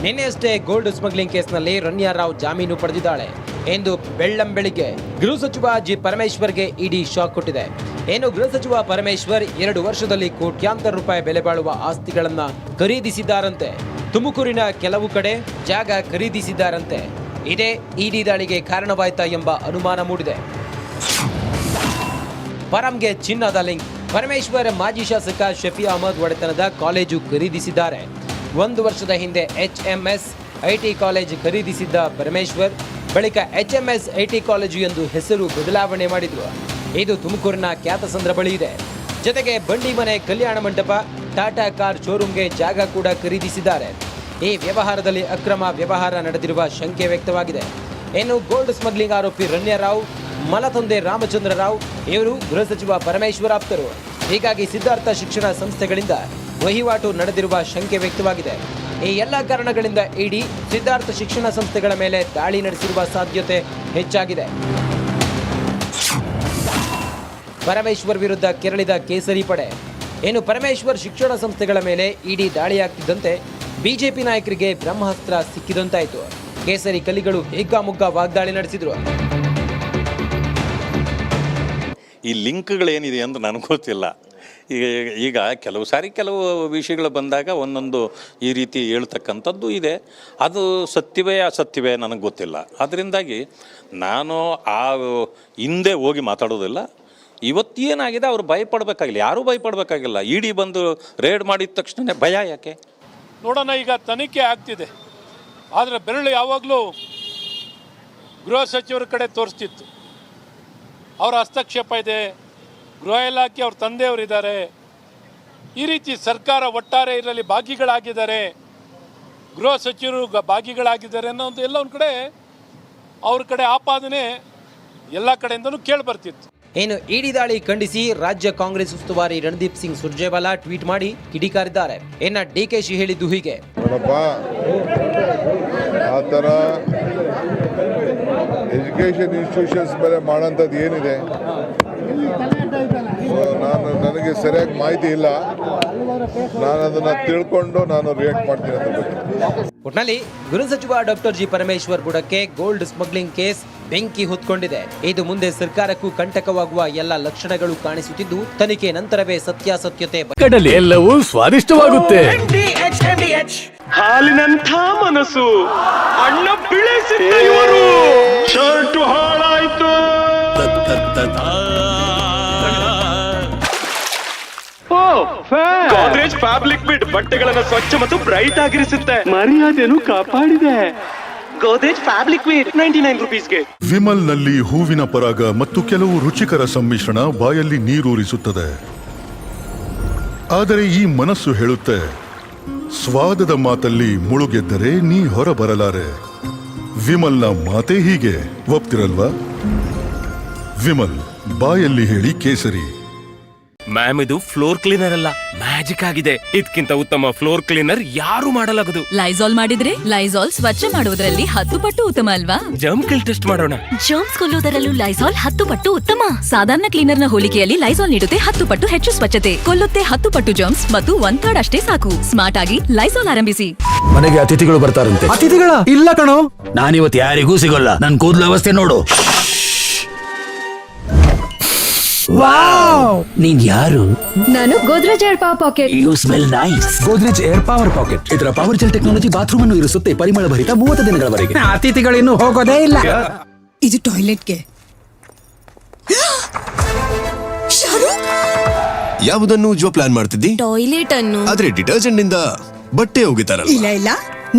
ನಿನ್ನೆಯಷ್ಟೇ ಗೋಲ್ಡ್ ಸ್ಮಗ್ಲಿಂಗ್ ಕೇಸ್ನಲ್ಲಿ ರಣ್ಯಾ ರಾವ್ ಜಾಮೀನು ಪಡೆದಿದ್ದಾಳೆ. ಎಂದು ಬೆಳ್ಳಂ ಬೆಳಿಗ್ಗೆ ಗೃಹ ಸಚಿವ ಜಿ ಪರಮೇಶ್ವರ್ಗೆ ಇಡಿ ಶಾಕ್ ಕೊಟ್ಟಿದೆ. ಏನು ಗೃಹ ಸಚಿವ ಪರಮೇಶ್ವರ್ ಎರಡು ವರ್ಷದಲ್ಲಿ ಕೋಟ್ಯಾಂತರ ರೂಪಾಯಿ ಬೆಲೆ ಬಾಳುವ ಆಸ್ತಿಗಳನ್ನ ಖರೀದಿಸಿದ್ದಾರಂತೆ. ತುಮಕೂರಿನ ಕೆಲವು ಕಡೆ ಜಾಗ ಖರೀದಿಸಿದ್ದಾರಂತೆ. ಇದೇ ಇಡಿ ದಾಳಿಗೆ ಕಾರಣವಾಯ್ತಾ ಎಂಬ ಅನುಮಾನ ಮೂಡಿದೆ. ಪರಂಗೆ ಚಿನ್ನದ ಲಿಂಕ್. ಪರಮೇಶ್ವರ್ ಮಾಜಿ ಶಾಸಕ ಶಫಿ ಅಹಮದ್ ಒಡೆತನದ ಕಾಲೇಜು ಖರೀದಿಸಿದ್ದಾರೆ. ಒಂದು ವರ್ಷದ ಹಿಂದೆ H M S I T college ಖರೀದಿಸಿದ್ದ Parameshwar, ಬಳಿಕ H M S I T college ಎಂದು ಹೆಸರು ಬದಲಾವಣೆ ಮಾಡಿದರು. ಇದು ತುಮಕೂರಿನ ಖ್ಯಾತಸಂದ್ರ ಬಳಿ ಇದೆ. ಜೊತೆಗೆ ಬಂಡಿ ಮನೆ ಕಲ್ಯಾಣ ಮಂಟಪ, ಟಾಟಾ ಕಾರ್ ಶೋರೂಮ್ಗೆ ಜಾಗ ಕೂಡ ಖರೀದಿಸಿದ್ದಾರೆ. ಈ ವ್ಯವಹಾರದಲ್ಲಿ ಅಕ್ರಮ ವ್ಯವಹಾರ ನಡೆದಿರುವ ಶಂಕೆ ವ್ಯಕ್ತವಾಗಿದೆ. ಇನ್ನು ಗೋಲ್ಡ್ ಸ್ಮಗ್ಲಿಂಗ್ ಆರೋಪಿ ರಣ್ಯರಾವ್ ಮಲತಂದೆ ರಾಮಚಂದ್ರ ರಾವ್, ಇವರು ಗೃಹ ಸಚಿವ ಪರಮೇಶ್ವರ್ ಆಪ್ತರು. ಹೀಗಾಗಿ ಸಿದ್ಧಾರ್ಥ ಶಿಕ್ಷಣ ಸಂಸ್ಥೆಗಳಿಂದ ವಹಿವಾಟು ನಡೆದಿರುವ ಶಂಕೆ ವ್ಯಕ್ತವಾಗಿದೆ. ಈ ಎಲ್ಲ ಕಾರಣಗಳಿಂದ ಇಡಿ ಸಿದ್ಧಾರ್ಥ ಶಿಕ್ಷಣ ಸಂಸ್ಥೆಗಳ ಮೇಲೆ ದಾಳಿ ನಡೆಸಿರುವ ಸಾಧ್ಯತೆ ಹೆಚ್ಚಾಗಿದೆ. ಪರಮೇಶ್ವರ್ ವಿರುದ್ಧ ಕೆರಳಿದ ಕೇಸರಿ ಪಡೆ. ಏನು ಪರಮೇಶ್ವರ್ ಶಿಕ್ಷಣ ಸಂಸ್ಥೆಗಳ ಮೇಲೆ ಇಡಿ ದಾಳಿಯಾಗ್ತಿದ್ದಂತೆ ಬಿಜೆಪಿ ನಾಯಕರಿಗೆ ಬ್ರಹ್ಮಾಸ್ತ್ರ ಸಿಕ್ಕಿದಂತಾಯಿತು. ಕೇಸರಿ ಕಲಿಗಳು ಹಿಗ್ಗಾಮುಗ್ಗ ವಾಗ್ದಾಳಿ ನಡೆಸಿದ್ರು. ಈ ಲಿಂಕ್ಗಳೇನಿದೆ ಅಂತ ನನಗೆ ಗೊತ್ತಿಲ್ಲ. ಈಗ ಈಗ ಕೆಲವು ಸಾರಿ ಕೆಲವು ವಿಷಯಗಳು ಬಂದಾಗ ಒಂದೊಂದು ಈ ರೀತಿ ಹೇಳ್ತಕ್ಕಂಥದ್ದು ಇದೆ. ಅದು ಸತ್ಯವೇ ಅಸತ್ಯವೇ ನನಗೆ ಗೊತ್ತಿಲ್ಲ. ಅದರಿಂದಾಗಿ ನಾನು ಆ ಹಿಂದೆ ಹೋಗಿ ಮಾತಾಡೋದಿಲ್ಲ. ಇವತ್ತೇನಾಗಿದೆ ಅವ್ರು ಭಯಪಡಬೇಕಾಗಿಲ್ಲ. ಯಾರೂ ಭಯಪಡಬೇಕಾಗಿಲ್ಲ. ಇಡಿ ಬಂದು ರೇಡ್ ಮಾಡಿದ ತಕ್ಷಣ ಭಯ ಯಾಕೆ? ನೋಡೋಣ, ಈಗ ತನಿಖೆ ಆಗ್ತಿದೆ. ಆದರೆ ಬೆರಳು ಯಾವಾಗಲೂ ಗೃಹ ಸಚಿವರ ಕಡೆ ತೋರಿಸ್ತಿತ್ತು. ಅವರ ಹಸ್ತಕ್ಷೇಪ ಇದೆ. ಗೃಹ ಇಲಾಖೆ ಅವ್ರ ತಂದೆಯವರಿದ್ದಾರೆ ಈ ರೀತಿ ಸರ್ಕಾರ ಒಟ್ಟಾರೆ ಇದರಲ್ಲಿ ಭಾಗಿಗಳಾಗಿದ್ದಾರೆ. ಗೃಹ ಸಚಿವರು ಭಾಗಿಗಳಾಗಿದ್ದಾರೆ ಅನ್ನೋದು ಎಲ್ಲ ಒಂದು ಕಡೆ ಅವ್ರ ಕಡೆ ಆಪಾದನೆ ಎಲ್ಲ ಕಡೆಯಿಂದಲೂ ಕೇಳಿ ಬರ್ತಿತ್ತು ಇನ್ನು ಇಡಿ ದಾಳಿ ಖಂಡಿಸಿ ರಾಜ್ಯ ಕಾಂಗ್ರೆಸ್ ಉಸ್ತುವಾರಿ ರಣದೀಪ್ ಸಿಂಗ್ ಸುರ್ಜೇವಾಲಾ ಟ್ವೀಟ್ ಮಾಡಿ ಕಿಡಿಕಾರಿದ್ದಾರೆ. ಇನ್ನ ಡಿಕೆಶಿ ಹೇಳಿದ್ದು ಹೀಗೆ. ಎಜುಕೇಷನ್ ಇನ್ಸ್ಟಿಟ್ಯೂಷನ್ಸ್ ಮೇಲೆ ಮಾಡೋಂಥದ್ದು ಏನಿದೆ? ನಾನು ನನಗೆ ಸರಿಯಾಗಿ ಮಾಹಿತಿ ಇಲ್ಲ. ನಾನು ಅದನ್ನು ತಿಳ್ಕೊಂಡು ನಾನು ರಿಯಾಕ್ಟ್ ಮಾಡ್ತೀನಿ ಅದ್ರ ಬಗ್ಗೆ. ಒಟ್ನಲ್ಲಿ ಗೃಹ ಸಚಿವ ಡಾಕ್ಟರ್ ಜಿ ಪರಮೇಶ್ವರ್ ಬುಡಕ್ಕೆ ಗೋಲ್ಡ್ ಸ್ಮಗ್ಲಿಂಗ್ ಕೇಸ್ ಬೆಂಕಿ ಹೊತ್ಕೊಂಡಿದೆ. ಇದು ಮುಂದೆ ಸರ್ಕಾರಕ್ಕೂ ಕಂಟಕವಾಗುವ ಎಲ್ಲ ಲಕ್ಷಣಗಳು ಕಾಣಿಸುತ್ತಿದ್ದು ತನಿಖೆ ನಂತರವೇ ಸತ್ಯಾಸತ್ಯತೆ ಕಡಲೆ ಎಲ್ಲವೂ ಸ್ವಾದಿಷ್ಟವಾಗುತ್ತೆ. ಹಾಲಿನಂಥ ಮನಸ್ಸು. ಅಣ್ಣ ಬಿಳಿಸಿದ್ದು ಇವರು. ಶರ್ಟು ಹಾಳಾಯ್ತು. ಗೋದ್ರೇಜ್ ಫ್ಯಾಬ್ರಿಕ್ ಬಿಟ್ ಬಟ್ಟೆಗಳನ್ನು ಸ್ವಚ್ಛ ಮತ್ತು ಬ್ರೈಟ್ ಆಗಿರಿಸುತ್ತೆ. ಮರ್ಯಾದೆನು ಕಾಪಾಡಿದೆ. Godrej fabric wear ninety nine ರುಪೀಸ್ಗೆ ವಿಮಲ್ನಲ್ಲಿ ಹೂವಿನ ಪರಾಗ ಮತ್ತು ಕೆಲವು ರುಚಿಕರ ಸಮ್ಮಿಶ್ರಣ ಬಾಯಲ್ಲಿ ನೀರೂರಿಸುತ್ತದೆ. ಆದರೆ ಈ ಮನಸ್ಸು ಹೇಳುತ್ತೆ, ಸ್ವಾದದ ಮಾತಲ್ಲಿ ಮುಳುಗೆದ್ದರೆ ನೀ ಹೊರಬರಲಾರೆ. ವಿಮಲ್ನ ಮಾತೇ ಹೀಗೆ, ಒಪ್ತಿರಲ್ವಾ? ವಿಮಲ್, ಬಾಯಲ್ಲಿ ಹೇಳಿ ಕೇಸರಿ. ಮ್ಯಾಮ್ ಇದು ಫ್ಲೋರ್ ಕ್ಲೀನರ್ ಅಲ್ಲ. ಮ್ಯಾಜಿಕ್ ಆಗಿದೆ. ಇದಕ್ಕಿಂತ ಉತ್ತಮ ಫ್ಲೋರ್ ಕ್ಲೀನರ್ ಯಾರು ಮಾಡಲಾಗದು. ಲೈಸಾಲ್ ಮಾಡಿದ್ರೆ ಲೈಸಾಲ್ ಸ್ವಚ್ಛ ಮಾಡುವುದರಲ್ಲಿ ಹತ್ತು ಪಟ್ಟು ಉತ್ತಮ ಅಲ್ವಾ? ಜಂಕಲ್ ಟೆಸ್ಟ್ ಮಾಡೋಣ. ಜಮ್ಸ್ ಕೊಲ್ಲುವುದರಲ್ಲೂ ಲೈಸಾಲ್ ಹತ್ತು ಪಟ್ಟು ಉತ್ತಮ. ಸಾಧಾರಣ ಕ್ಲೀನರ್ನ ಹೋಲಿಕೆಯಲ್ಲಿ ಲೈಸಾಲ್ ನೀಡುತ್ತೆ ಹತ್ತು ಪಟ್ಟು ಹೆಚ್ಚು ಸ್ವಚ್ಛತೆ. ಕೊಲ್ಲುತ್ತೆ ಹತ್ತು ಪಟ್ಟು ಜಮ್ಸ್ ಮತ್ತು ಒನ್ ಥರ್ಡ್ ಅಷ್ಟೇ ಸಾಕು. ಸ್ಮಾರ್ಟ್ ಆಗಿ ಲೈಸಾಲ್ ಆರಂಭಿಸಿ. ಮನೆಗೆ ಅತಿಥಿಗಳು ಬರ್ತಾರಂತೆ. ಅತಿಥಿಗಳ? ಇಲ್ಲ ಕಣೋ. ನಾನಿವತ್ತು ಯಾರಿಗೂ ಸಿಗೋಲ್ಲ. ನನ್ ಕೂದಲು ವ್ಯವಸ್ಥೆ ನೋಡು. ನೀನ್ ಯಾರು? ನಾನು Godrej air power pocket. You smell nice Godrej air power pocket. ಇದರ ಪವರ್ ಜೆಲ್ ಟೆಕ್ನಾಲಜಿ ಬಾತ್ರೂಮ್ ಅನ್ನು ಇರಿಸುತ್ತೆ ಪರಿಮಳ ಭರಿತ ಮೂವತ್ತು ದಿನಗಳವರೆಗೆ ಅತಿಥಿಗಳಿನ್ನು ಹೋಗೋದೇ ಇಲ್ಲ. ಇದು ಟಾಯ್ಲೆಟ್ಗೆ. ಯಾವುದನ್ನು ಜೋ ಪ್ಲಾನ್ ಮಾಡ್ತಿದ್ದಿ? ಟಾಯ್ಲೆಟ್ ಅನ್ನು ಆದ್ರೆ ಡಿಟರ್ಜೆಂಟ್ನಿಂದ ಬಟ್ಟೆ ಹೋಗಿತಾರಲ್ಲ ಇಲ್ಲ ಇಲ್ಲ.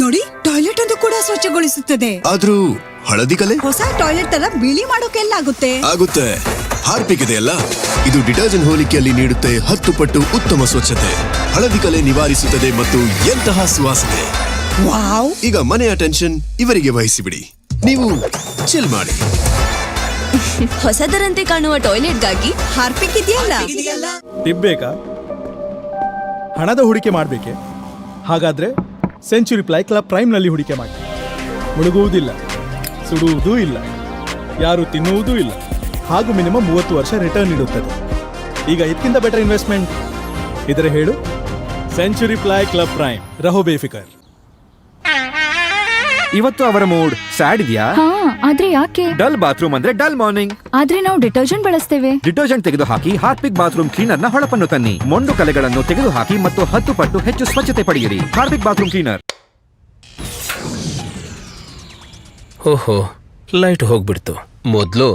ನೋಡಿ ಟಾಯ್ಲೆಟ್ ಅನ್ನು ಕೂಡ ಸ್ವಚ್ಛಗೊಳಿಸುತ್ತದೆ. ಆದ್ರೂ ಹಳದಿ ಕಲೆ? ಹೊಸ ಟಾಯ್ಲೆಟ್ ತರ ಬಿಳಿ ಮಾಡೋಕೆ ಎಲ್ಲ ಆಗುತ್ತೆ. ಆಗುತ್ತೆ. ಹಾರ್ಪಿಕ್ ಇದೆಯಲ್ಲ ಇದು ಡಿಟರ್ಜೆಂಟ್ ಹೋಲಿಕೆಯಲ್ಲಿ ನೀಡುತ್ತೆ ಹತ್ತು ಪಟ್ಟು ಉತ್ತಮ ಸ್ವಚ್ಛತೆ. ಹಳದಿ ಕಲೆ ನಿವಾರಿಸುತ್ತದೆ ಮತ್ತು ಎಂತಹ ಸುವಾಸನೆ. ವಾವ್. ಈಗ ಮನೆಯ ಟೆನ್ಷನ್ ಇವರಿಗೆ ವಹಿಸಿಬಿಡಿ. ನೀವು ಚಿಲ್ ಮಾಡಿ. ಹೊಸದರಂತೆ ಕಾಣುವ ಟಾಯ್ಲೆಟ್ಗಾಗಿ ಹಾರ್ಪಿಕ್ ಇದೆಯಲ್ಲ? ತಿಬ್ಬೇಕಾ ಬೇಕಾ? ಹಣದ ಹೂಡಿಕೆ ಮಾಡಬೇಕೆ? ಹಾಗಾದ್ರೆ ಸೆಂಚುರಿ ಪ್ಲೈ ಕ್ಲಬ್ ಪ್ರೈಮ್ನಲ್ಲಿ ಹೂಡಿಕೆ ಮಾಡಿ. ಮುಳುಗುವುದಿಲ್ಲ ಸುಡುವುದೂ ಇಲ್ಲ ಯಾರು ತಿನ್ನುವುದೂ ಇಲ್ಲ. ಹಾಗೂ ಮಿನಿಮಮ್ ಮೂವತ್ತು ವರ್ಷ ರಿಟರ್ನ್ ಇಡುತ್ತದೆ ಈಗ ಇದಕ್ಕಿಂತ ಬೆಟರ್ ಇನ್ವೆಸ್ಟ್ಮೆಂಟ್ ಇದರ ಹೇಳು. ಸೆಂಚುರಿ ಪ್ಲೈ ಕ್ಲಬ್ ಪ್ರೈಮ್ ರಹೋ ಬೇಫಿಕರ್ ಇವತ್ತು ಅವರ ಮೂಡ್ ಸ್ಯಾಡ್ ಇದೆಯಾ? ಹಾ ಆದ್ರೆ ಯಾಕೆ? ಡಲ್ ಬಾತ್ರೂಮ್ ಅಂದ್ರೆ ಡಲ್ ಮಾರ್ನಿಂಗ್ ಆದ್ರೆ ನಾವು ಡಿಟರ್ಜೆಂಟ್ ಬಳಸ್ತೇವೆ. ಡಿಟರ್ಜೆಂಟ್ ತೆಗೆದು ಹಾಕಿ ಹಾರ್ಪಿಕ್ ಬಾತ್ರೂಮ್ ಕ್ಲೀನರ್ನ ಹೊಳಪನ್ನು ತನ್ನಿ. ಮೊಂಡು ಕಲೆಗಳನ್ನು ತೆಗೆದು ಹಾಕಿ ಮತ್ತು ಹತ್ತು ಪಟ್ಟು ಹೆಚ್ಚು ಸ್ವಚ್ಛತೆ ಪಡೆಯಿರಿ. ಹಾರ್ಪಿಕ್ ಬಾತ್ರೂಮ್ ಕ್ಲೀನರ್ ಓಹೋ ಲೈಟ್ ಹೋಗ್ಬಿಡ್ತು. ಮೊದ್ಲು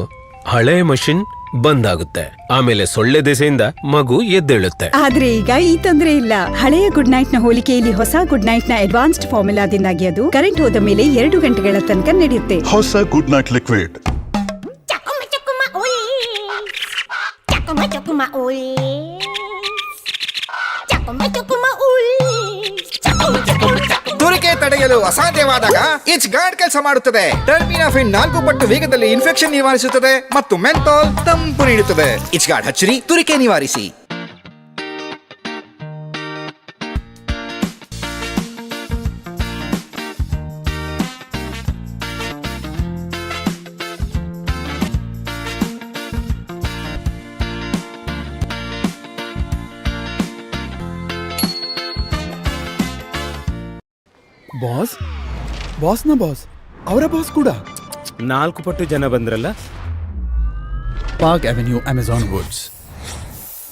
ಹಳೆ ಮಷಿನ್ ಬಂದ್ ಆಗುತ್ತೆ ಆಮೇಲೆ ಸೊಳ್ಳೆ ದೆಸೆಯಿಂದ ಮಗು ಎದ್ದೇಳುತ್ತೆ. ಆದ್ರೆ ಈಗ ಈ ತೊಂದರೆ ಇಲ್ಲ. ಹಳೆಯ ಗುಡ್ ನೈಟ್ನ ಹೋಲಿಕೆಯಲ್ಲಿ ಹೊಸ ಗುಡ್ ನೈಟ್ನ ಅಡ್ವಾನ್ಸ್ಡ್ ಫಾರ್ಮುಲಾದಿಂದಾಗಿ ಅದು ಕರೆಂಟ್ ಹೋದ ಮೇಲೆ ಎರಡು ಗಂಟೆಗಳ ತನಕ ನಡೆಯುತ್ತೆ. ಹೊಸ ಗುಡ್ ನೈಟ್ ಲಿಕ್ವಿಡ್. ತಡೆಯಲು ಅಸಾಧ್ಯವಾದಾಗ ಇಚ್ ಗಾರ್ಡ್ ಕೆಲಸ ಮಾಡುತ್ತದೆ. ಟರ್ಮಿನಾಫಿನ್ ನಾಲ್ಕು ಪಟ್ಟು ವೇಗದಲ್ಲಿ ಇನ್ಫೆಕ್ಷನ್ ನಿವಾರಿಸುತ್ತದೆ ಮತ್ತು ಮೆಂಥಾಲ್ ತಂಪು ನೀಡುತ್ತದೆ. ಇಚ್ ಗಾರ್ಡ್ ಹಚ್ಚಿರಿ, ತುರಿಕೆ ನಿವಾರಿಸಿ. ಬಾಸ್ನ ಬಾಸ್? ಅವರ ಬಾಸ್ ಕೂಡ? ನಾಲ್ಕು ಪಟ್ಟು ಜನ ಬಂದ್ರಲ್ಲ? Park avenue Amazon woods.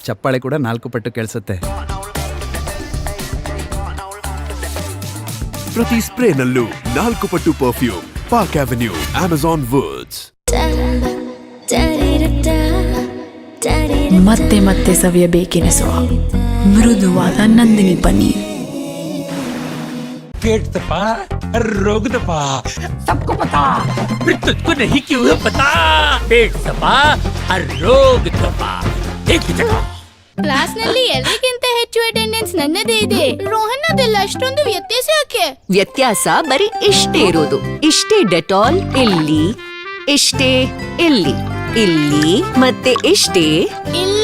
ಚಪ್ಪಾಳೆ ಕೂಡ ನಾಲ್ಕು ಪಟ್ಟು ಕೇಳಿಸುತ್ತೆ. ಪ್ರತಿ ಸ್ಪ್ರೇನಲ್ಲೂ ನಾಲ್ಕು ಪಟ್ಟು perfume park avenue Amazon woods ಮತ್ತೆ ಮತ್ತೆ ಸವಿಯಬೇಕೆನಿಸುವ ಮೃದುವಾದ ನಂದಿನಿ ಪನ್ನೀರ್. पेट दबा रोग दबा सबको पता फिर तुझको नहीं क्यों पता पेट दबा रोग दबा एक ही जगह ಕ್ಲಾಸ್ ನಲ್ಲಿ ಎಲ್ಲರಿಗಿಂತ ಹೆಚ್ಚು ಅಟೆಂಡೆನ್ಸ್ ನನ್ನದೇ ಇದೆ ರೋಹನ್ ಅದೆಲ್ಲ ಅಷ್ಟೊಂದು ವ್ಯತ್ಯಾಸ ಯಾಕೆ ವ್ಯತ್ಯಾಸ ಬರೀ ಇಷ್ಟೇ ಇರೋದು ಇಷ್ಟೇ ಡೆಟಾಲ್ ಇಲ್ಲಿ ಇಷ್ಟೇ ಇಲ್ಲಿ ಇಲ್ಲಿ ಮತ್ತೆ ಇಷ್ಟೇ ಇಲ್ಲಿ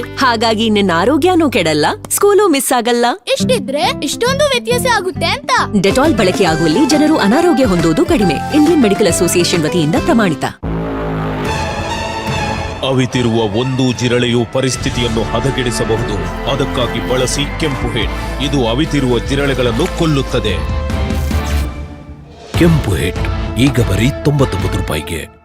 ಹಾಗಾಗಿ ನಿನ್ನ ಆರೋಗ್ಯನೂ ಕೆಡಲ್ಲ ಸ್ಕೂಲು ಮಿಸ್ ಆಗಲ್ಲ. ಇಷ್ಟಿದ್ರೆ ಇಷ್ಟೊಂದು ವ್ಯತ್ಯಾಸ ಆಗುತ್ತೆ ಅಂತ. ಡೆಟಾಲ್ ಬಳಕೆ ಆಗುವಲ್ಲಿ ಜನರು ಅನಾರೋಗ್ಯ ಹೊಂದೋದು ಕಡಿಮೆ. ಇಂಡಿಯನ್ ಮೆಡಿಕಲ್ ಅಸೋಸಿಯೇಷನ್ ವತಿಯಿಂದ ಪ್ರಮಾಣಿತ. ಅವಿತಿರುವ ಒಂದು ಜಿರಳೆಯು ಪರಿಸ್ಥಿತಿಯನ್ನು ಹದಗೆಡಿಸಬಹುದು. ಅದಕ್ಕಾಗಿ ಬಳಸಿ ಕೆಂಪು ಹೆಡ್. ಇದು ಅವಿತಿರುವ ಜಿರಳೆಗಳನ್ನು ಕೊಲ್ಲುತ್ತದೆ. ಕೆಂಪು ಹೆಡ್ ಈಗ ಬರೀ ತೊಂಬತ್ತೊಂಬತ್ತು ರೂಪಾಯಿಗೆ.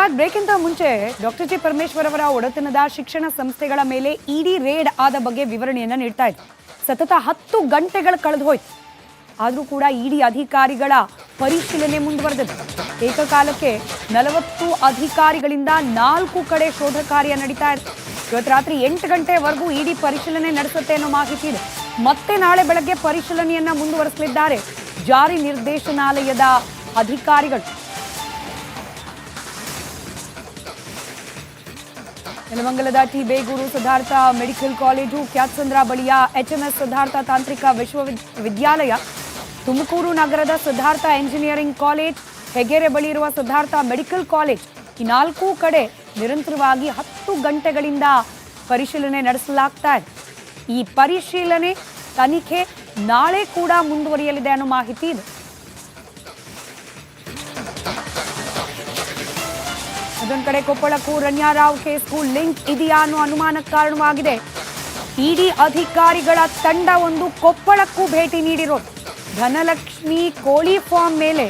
ಬ್ಯಾಕ್ ಬ್ರೇಕ್ಗಿಂತ ಮುಂಚೆ ಡಾಕ್ಟರ್ ಜಿ ಪರಮೇಶ್ವರ್ ಅವರ ಒಡೆತನದ ಶಿಕ್ಷಣ ಸಂಸ್ಥೆಗಳ ಮೇಲೆ ಇಡಿ ರೇಡ್ ಆದ ಬಗ್ಗೆ ವಿವರಣೆಯನ್ನು ನೀಡ್ತಾ ಇತ್ತು ಸತತ ಹತ್ತು ಗಂಟೆಗಳು ಕಳೆದು ಹೋಯ್ತು. ಆದರೂ ಕೂಡ ಇಡಿ ಅಧಿಕಾರಿಗಳ ಪರಿಶೀಲನೆ ಮುಂದುವರೆದಿದೆ. ಏಕಕಾಲಕ್ಕೆ ನಲವತ್ತು ಅಧಿಕಾರಿಗಳಿಂದ ನಾಲ್ಕು ಕಡೆ ಶೋಧ ಕಾರ್ಯ ನಡೀತಾ ಇತ್ತು ಇವತ್ತು ರಾತ್ರಿ ಎಂಟು ಗಂಟೆವರೆಗೂ ಇಡಿ ಪರಿಶೀಲನೆ ನಡೆಸುತ್ತೆ ಅನ್ನೋ ಮಾಹಿತಿ ಇದೆ. ಮತ್ತೆ ನಾಳೆ ಬೆಳಗ್ಗೆ ಪರಿಶೀಲನೆಯನ್ನು ಮುಂದುವರಿಸಲಿದ್ದಾರೆ ಜಾರಿ ನಿರ್ದೇಶನಾಲಯದ ಅಧಿಕಾರಿಗಳು. ನೆಲಮಂಗಲದ T Begur Siddhartha medical college Kyathsandra ಬಳಿಯ ಎಚ್ಎಂಎಸ್ ಸಿದ್ಧಾರ್ಥ ತಾಂತ್ರಿಕ ವಿಶ್ವವಿದ್ಯಾಲಯ, ತುಮಕೂರು ನಗರದ ಸಿದ್ಧಾರ್ಥ ಎಂಜಿನಿಯರಿಂಗ್ ಕಾಲೇಜ್, ಹೆಗೇರೆ ಬಳಿ ಇರುವ ಸಿದ್ಧಾರ್ಥ ಮೆಡಿಕಲ್ ಕಾಲೇಜ್ ಈ ನಾಲ್ಕು ಕಡೆ ನಿರಂತರವಾಗಿ ಹತ್ತು ಗಂಟೆಗಳಿಂದ ಪರಿಶೀಲನೆ ನಡೆಸಲಾಗ್ತಾ ಇದೆ. ಈ ಪರಿಶೀಲನೆ ತನಿಖೆ ನಾಳೆ ಕೂಡ ಮುಂದುವರಿಯಲಿದೆ ಅನ್ನೋ ಮಾಹಿತಿ ಇದೆ. ಅದೊಂದು ಕಡೆ ಕೊಪ್ಪಳಕ್ಕೂ ರಣ್ಯಾರಾವ್ ಕೇಸ್ಗೂ ಲಿಂಕ್ ಇದೆಯಾ ಅನ್ನೋ ಅನುಮಾನಕ್ಕೆ ಕಾರಣವಾಗಿದೆ. ಇಡಿ ಅಧಿಕಾರಿಗಳ ತಂಡ ಒಂದು ಕೊಪ್ಪಳಕ್ಕೂ ಭೇಟಿ ನೀಡಿರೋ ಧನಲಕ್ಷ್ಮಿ ಕೋಳಿ ಫಾರ್ಮ್ ಮೇಲೆ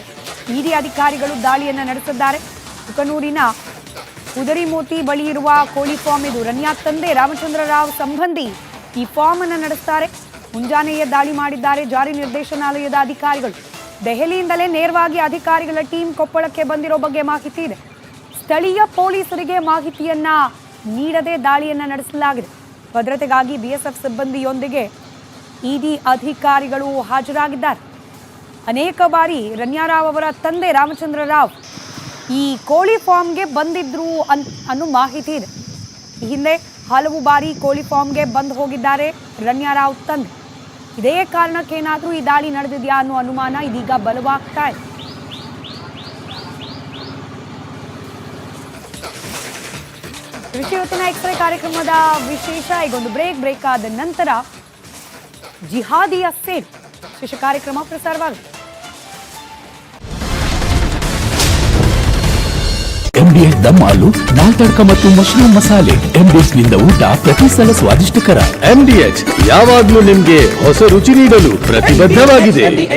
ಇಡಿ ಅಧಿಕಾರಿಗಳು ದಾಳಿಯನ್ನು ನಡೆಸಿದ್ದಾರೆ. ಕುಕನೂರಿನ ಕುದರಿಮೋತಿ ಬಳಿ ಇರುವ ಕೋಳಿ ಫಾರ್ಮ್ ಇದು ರನ್ಯಾ ತಂದೆ ರಾಮಚಂದ್ರ ರಾವ್ ಸಂಬಂಧಿ ಈ ಫಾರ್ಮ್ ಅನ್ನು ನಡೆಸ್ತಾರೆ. ಮುಂಜಾನೆಯೇ ದಾಳಿ ಮಾಡಿದ್ದಾರೆ ಜಾರಿ ನಿರ್ದೇಶನಾಲಯದ ಅಧಿಕಾರಿಗಳು. ದೆಹಲಿಯಿಂದಲೇ ನೇರವಾಗಿ ಅಧಿಕಾರಿಗಳ ಟೀಮ್ ಕೊಪ್ಪಳಕ್ಕೆ ಬಂದಿರೋ ಬಗ್ಗೆ ಮಾಹಿತಿ ಇದೆ. ಸ್ಥಳೀಯ ಪೊಲೀಸರಿಗೆ ಮಾಹಿತಿಯನ್ನ ನೀಡದೆ ದಾಳಿಯನ್ನ ನಡೆಸಲಾಗಿದೆ. ಭದ್ರತೆಗಾಗಿ ಬಿಎಸ್ಎಫ್ ಸಿಬ್ಬಂದಿಯೊಂದಿಗೆ ಇಡಿ ಅಧಿಕಾರಿಗಳು ಹಾಜರಾಗಿದ್ದಾರೆ. ಅನೇಕ ಬಾರಿ ರನ್ಯಾರಾವ್ ಅವರ ತಂದೆ ರಾಮಚಂದ್ರ ರಾವ್ ಈ ಕೋಳಿ ಫಾರ್ಮ್ಗೆ ಬಂದಿದ್ರು ಅನ್, ಅನ್ನೋ ಮಾಹಿತಿ ಇದೆ. ಈ ಹಿಂದೆ ಹಲವು ಬಾರಿ ಕೋಳಿ ಫಾರ್ಮ್ಗೆ ಬಂದು ಹೋಗಿದ್ದಾರೆ ರನ್ಯಾರಾವ್ ತಂದೆ. ಇದೇ ಕಾರಣಕ್ಕೇನಾದರೂ ಈ ದಾಳಿ ನಡೆದಿದೆಯಾ ಅನ್ನೋ ಅನುಮಾನ ಇದೀಗ ಬಲವಾಗ್ತಾ ಇದೆ. ಕೃಷಿ ಹೊತ್ತಿನ ಎಕ್ಸ್ರೇ ಕಾರ್ಯಕ್ರಮದ ವಿಶೇಷ ಈಗೊಂದು ಬ್ರೇಕ್ ಬ್ರೇಕ್ ಆದ ನಂತರ ಜಿಹಾದಿಯ ಸೇಲ್ ವಿಶೇಷ ಕಾರ್ಯಕ್ರಮ ಪ್ರಸಾರವಾಗುತ್ತೆ. ಎಂಬಿಎಸ್ ದಮ್ ಆಲು ದಾಲ್ ತಡ್ಕ ಮತ್ತು ಮಶ್ರೂಮ್ ಮಸಾಲೆ. ಎಂಬಿಎಸ್ನಿಂದ ಊಟ ಪ್ರತಿ ಸಲ ಸ್ವಾದಿಷ್ಟಕರ. ಎಂಡಿಎಚ್ ಯಾವಾಗ್ಲೂ ನಿಮ್ಗೆ ಹೊಸ ರುಚಿ ನೀಡಲು ಪ್ರತಿಬದ್ಧವಾಗಿದೆ.